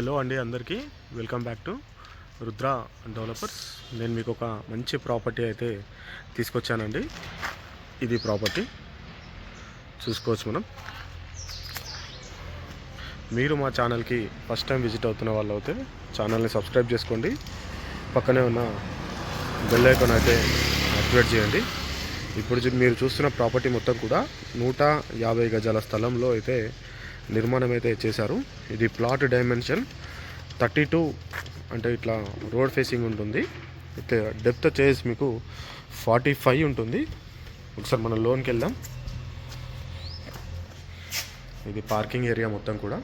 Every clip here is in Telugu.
హలో అండి అందరికీ. Welcome back to Rudra developers. నేను మీకు ఒక మంచి ప్రాపర్టీ అయితే తీసుకొచ్చానండి. ఇది ప్రాపర్టీ. చూసుకోవచ్చు మనం. మీరు మా ఛానల్కి ఫస్ట్ టైం విజిట్ అవుతున్న వాళ్ళు అయితే ఛానల్ని సబ్స్క్రైబ్ చేసుకోండి. పక్కనే ఉన్న బెల్ ఐకాన్ అయితే యాక్టివేట్ చేయండి. ఇప్పుడు చూ- మీరు చూస్తున్న ప్రాపర్టీ మొత్తం కూడా నూట యాభై గజాల స్థలంలో అయితే నిర్మాణం అయితే చేశారు. ఇది ప్లాట్ డైమెన్షన్ థర్టీ టూ అంటే ఇట్లా రోడ్ ఫేసింగ్ ఉంటుంది. అయితే డెప్త్ వచ్చేసి మీకు ఫార్టీ ఫైవ్ ఉంటుంది. ఒకసారి మనం లోన్కి వెళ్దాం. ఇది పార్కింగ్ ఏరియా మొత్తం కూడా.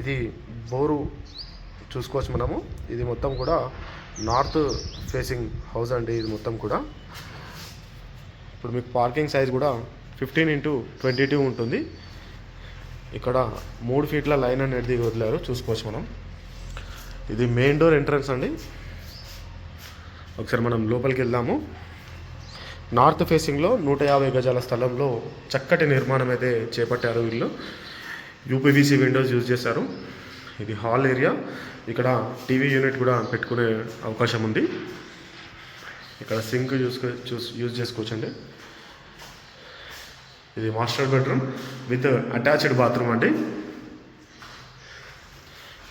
ఇది బోరు చూసుకోవచ్చు మనము. ఇది మొత్తం కూడా నార్త్ ఫేసింగ్ హౌస్ అండి ఇది మొత్తం కూడా. ఇప్పుడు మీకు పార్కింగ్ సైజ్ కూడా ఫిఫ్టీన్ ఇంటూ ట్వంటీ టూ ఉంటుంది. ఇక్కడ మూడు ఫీట్ల లైన్ అనేది వదిలారు చూసుకోవచ్చు మనం. ఇది మెయిన్ డోర్ ఎంట్రన్స్ అండి. ఒకసారి మనం లోపలికి వెళ్దాము. నార్త్ ఫేసింగ్లో నూట యాభై గజాల స్థలంలో చక్కటి నిర్మాణం అయితే చేపట్టారు వీళ్ళు. యూపీవీసీ విండోస్ యూజ్ చేశారు. ఇది హాల్ ఏరియా. ఇక్కడ టీవీ యూనిట్ కూడా పెట్టుకునే అవకాశం ఉంది. ఇక్కడ సింక్ యూస్ చూస్ యూజ్ చేసుకోవచ్చండి. ఇది master bedroom with attached bathroom అండి.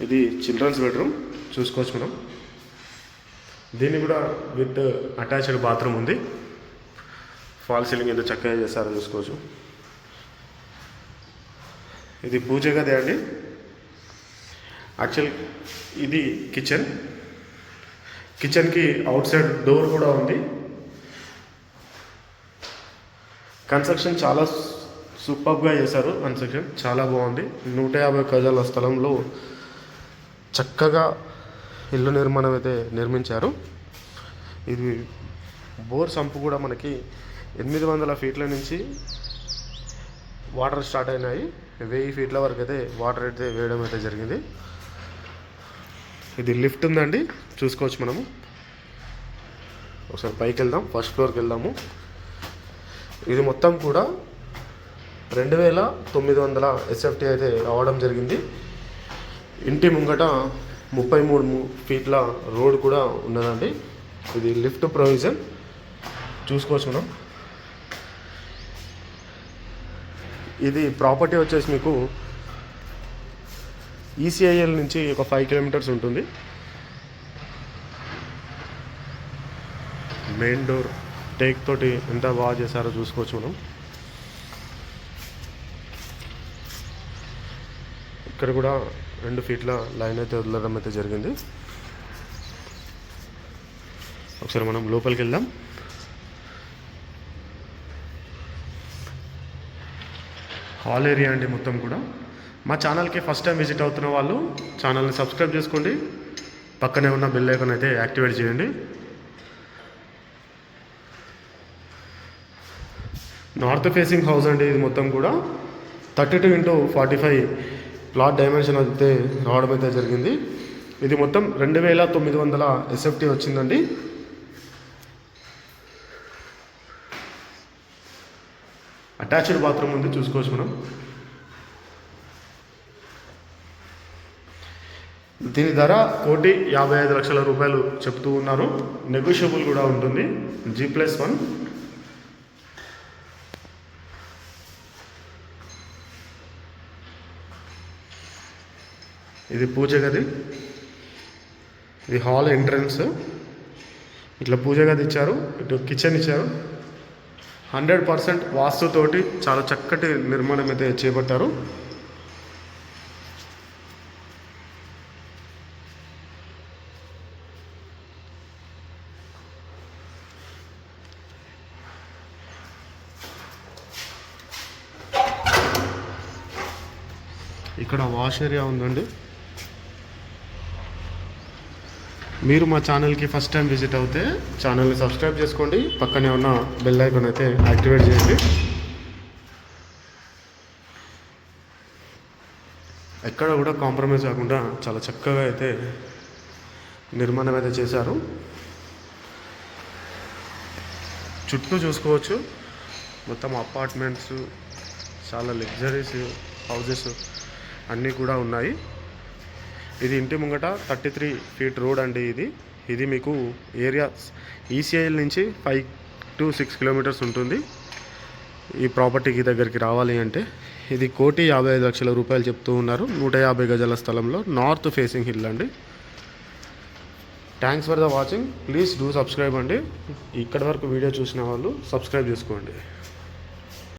ఇది చిల్డ్రన్స్ బెడ్రూమ్ చూసుకోవచ్చు మనం. దీన్ని కూడా విత్ అటాచ్డ్ బాత్రూమ్ ఉంది. ఫాల్ సీలింగ్ ఎంత చక్కగా చేస్తారో చూసుకోవచ్చు. ఇది పూజ గది అండి. యాక్చువల్ ఇది కిచెన్ కిచెన్కి అవుట్ సైడ్ డోర్ కూడా ఉంది. కన్స్ట్రక్షన్ చాలా సూపర్గా చేశారు. కన్స్ట్రక్షన్ చాలా బాగుంది. నూట యాభై గజాల స్థలంలో చక్కగా ఇల్లు నిర్మాణం అయితే నిర్మించారు. ఇది బోర్ సంపు కూడా మనకి ఎనిమిది వందల ఫీట్ల నుంచి వాటర్ స్టార్ట్ అయినాయి. వెయ్యి ఫీట్ల వరకు అయితే వాటర్ అయితే వేయడం అయితే జరిగింది. ఇది లిఫ్ట్ ఉందండి. చూసుకోవచ్చు మనము. ఒకసారి పైకి వెళ్దాం. ఫస్ట్ ఫ్లోర్కి వెళ్దాము. ఇది మొత్తం కూడా రెండు వేల తొమ్మిది వందల ఎస్ఎఫ్టీ అయితే రావడం జరిగింది. ఇంటి ముంగట ముప్పై మూడు ఫీట్ల రోడ్ కూడా ఉన్నదండి. ఇది లిఫ్ట్ ప్రొవిజన్. చూసుకోవచ్చు మనం. ఇది ప్రాపర్టీ వచ్చేసి మీకు ఈసీఐఎల్ నుంచి ఒక ఫైవ్ కిలోమీటర్స్ ఉంటుంది. మెయిన్ డోర్ టేక్ తోటి ఎంత బాగా చేశారో చూసుకోవచ్చు మనం. ఇక్కడ కూడా రెండు ఫీట్ల లైన్ అయితే వదలడం అయితే జరిగింది. ఒకసారి మనం లోపలికి వెళ్దాం. హాల్ ఏరియా అండి మొత్తం కూడా. మా ఛానల్కి ఫస్ట్ టైం విజిట్ అవుతున్న వాళ్ళు ఛానల్ని సబ్స్క్రైబ్ చేసుకోండి. పక్కనే ఉన్న బెల్ ఐకాన్ అయితే యాక్టివేట్ చేయండి. నార్త్ ఫేసింగ్ హౌస్ అండి ఇది మొత్తం కూడా. Thirty two into forty five plot dimension అయితే రావడం అయితే జరిగింది. ఇది మొత్తం రెండు వేల తొమ్మిది వందల ఎస్ఎఫ్టీ వచ్చిందండి. అటాచ్డ్ బాత్రూమ్ ఉంది చూసుకోవచ్చు మనం. దీని ధర కోటి యాభై ఐదు లక్షల రూపాయలు చెప్తూ ఉన్నారు. నెగోషియబుల్ కూడా ఉంటుంది. జీ ప్లస్ వన్ ఇది పూజ గది. ఇది హాల్ ఎంట్రన్స్. ఇట్లా పూజ గది ఇచ్చారు. ఇటు కిచెన్ ఇచ్చారు. హండ్రెడ్ పర్సెంట్ వాస్తుతోటి చాలా చక్కటి నిర్మాణం అయితే చేపట్టారు. ఇక్కడ వాష్ ఏరియా ఉందండి. మీరు మా ఛానల్కి ఫస్ట్ టైం విజిట్ అవుతే ఛానల్ని సబ్స్క్రైబ్ చేసుకోండి. పక్కనే ఉన్న బెల్ ఐకాన్ అయితే యాక్టివేట్ చేయండి. ఎక్కడ కూడా కాంప్రమైజ్ కాకుండా చాలా చక్కగా అయితే నిర్మాణం అయితే చేశారు. చుట్టూ చూసుకోవచ్చు. మొత్తం అపార్ట్మెంట్స్ చాలా లగ్జరీస్ హౌజెస్ అన్నీ కూడా ఉన్నాయి. ఇది ఇంటి ముంగట థర్టీ త్రీ ఫీట్ రోడ్ అండి ఇది. ఇది మీకు ఏరియా ఈసీఐఎల్ నుంచి ఫైవ్ టు సిక్స్ కిలోమీటర్స్ ఉంటుంది. ఈ ప్రాపర్టీకి దగ్గరికి రావాలి అంటే ఇది కోటి యాభై ఐదు లక్షల రూపాయలు చెప్తూ ఉన్నారు. నూట యాభై గజాల స్థలంలో నార్త్ ఫేసింగ్ హిల్ అండి. Thanks for the watching please do subscribe అండి. ఇక్కడి వరకు వీడియో చూసిన వాళ్ళు సబ్స్క్రైబ్ చేసుకోండి.